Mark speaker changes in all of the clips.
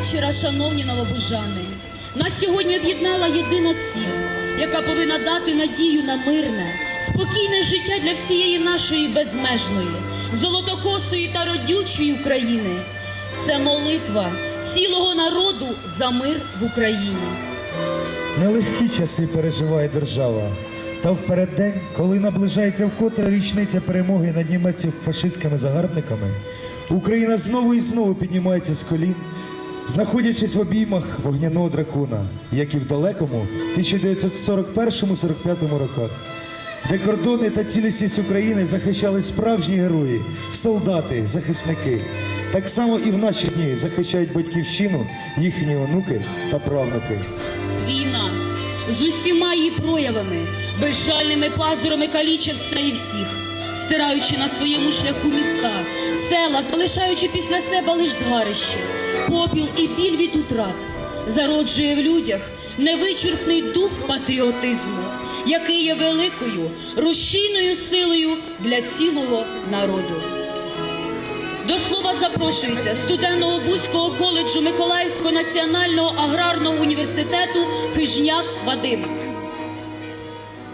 Speaker 1: вечора, шановні новобужани. Нас сьогодні об'єднала єдина ціль, яка повинна дати надію на мирне, спокійне життя для всієї нашої безмежної, золотокосої та родючої України. Це молитва цілого народу за мир в Україні.
Speaker 2: Нелегкі часи переживає держава. Та в переддень, коли наближається вкотре річниця перемоги над німецько-фашистськими загарбниками, Україна знову і знову піднімається з колін, знаходячись в обіймах вогняного дракона, як і в далекому 1941-45 роках, де кордони та цілісність України захищали справжні герої, солдати, захисники. Так само і в наші дні захищають батьківщину їхні онуки та правнуки.
Speaker 1: Війна з усіма її проявами, безжальними пазурами калічить все і всіх, стираючи на своєму шляху міста, села, залишаючи після себе лиш згарище, попіл і біль від утрат, зароджує в людях невичерпний дух патріотизму, який є великою рушійною силою для цілого народу. До слова запрошується студент Новобузького коледжу Миколаївського національного аграрного університету Хижняк Вадим.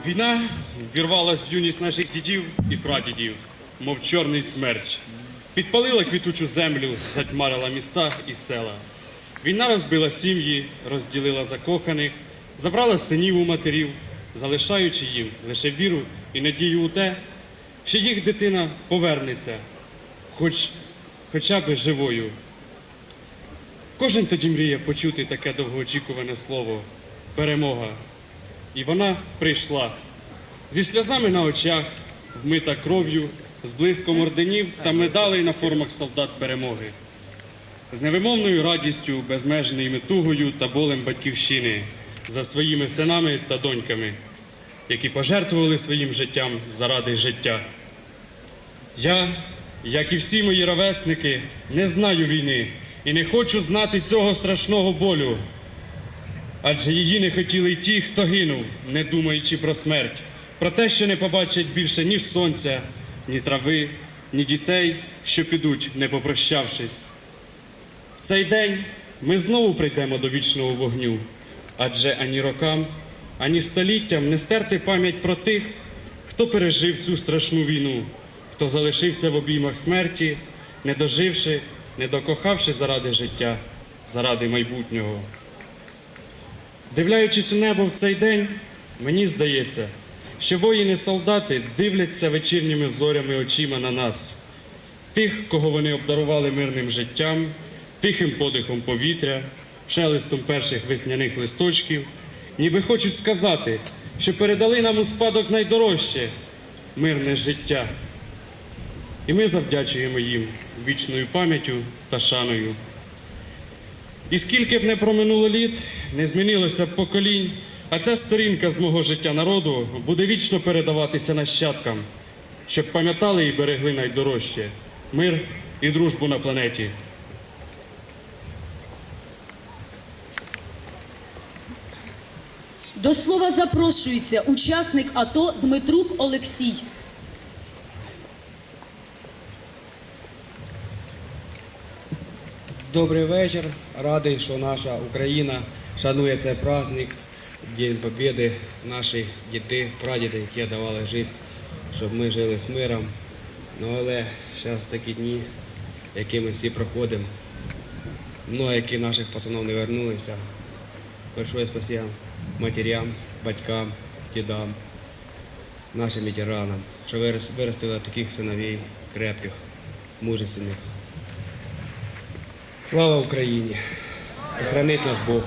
Speaker 3: Війна вірвалась в юність наших дідів і прадідів, мов чорний смерч. Підпалила квітучу землю, затьмарила міста і села. Війна розбила сім'ї, розділила закоханих, забрала синів у матерів, залишаючи їм лише віру і надію у те, що їх дитина повернеться, хоч, хоча б живою. Кожен тоді мріяв почути таке довгоочікуване слово перемога. І вона прийшла зі сльозами на очах, вмита кров'ю, з блиском орденів та медалей на формах солдат перемоги, з невимовною радістю, безмежною метугою та болем батьківщини за своїми синами та доньками, які пожертвували своїм життям заради життя. Я, як і всі мої ровесники, не знаю війни і не хочу знати цього страшного болю. Адже її не хотіли й ті, хто гинув, не думаючи про смерть, про те, що не побачать більше ні сонця, ні трави, ні дітей, що підуть, не попрощавшись. В цей день ми знову прийдемо до вічного вогню, адже ані рокам, ані століттям не стерти пам'ять про тих, хто пережив цю страшну війну, хто залишився в обіймах смерті, не доживши, не докохавши заради життя, заради майбутнього. Вдивляючись у небо в цей день, мені здається, що воїни-солдати дивляться вечірніми зорями очима на нас, тих, кого вони обдарували мирним життям, тихим подихом повітря, шелестом перших весняних листочків, ніби хочуть сказати, що передали нам у спадок найдорожче мирне життя. І ми завдячуємо їм вічною пам'яттю та шаною. І скільки б не проминуло літ, не змінилося б поколінь, а ця сторінка з мого життя народу буде вічно передаватися нащадкам, щоб пам'ятали і берегли найдорожче мир і дружбу на планеті.
Speaker 1: До слова запрошується учасник АТО Дмитрук Олексій.
Speaker 4: Добрий вечір. Радий, що наша Україна шанує цей праздник, День Побєди, наші діти, прадіди, які давали життя, щоб ми жили з миром. Ну але зараз такі дні, які ми всі проходимо. Много які наших пацанів не вернулися. Большое спасибо матерям, батькам, дідам, нашим ветеранам, що вирос- виростили таких синовей крепких, мужественних. Слава Україні! І хранить нас Бог.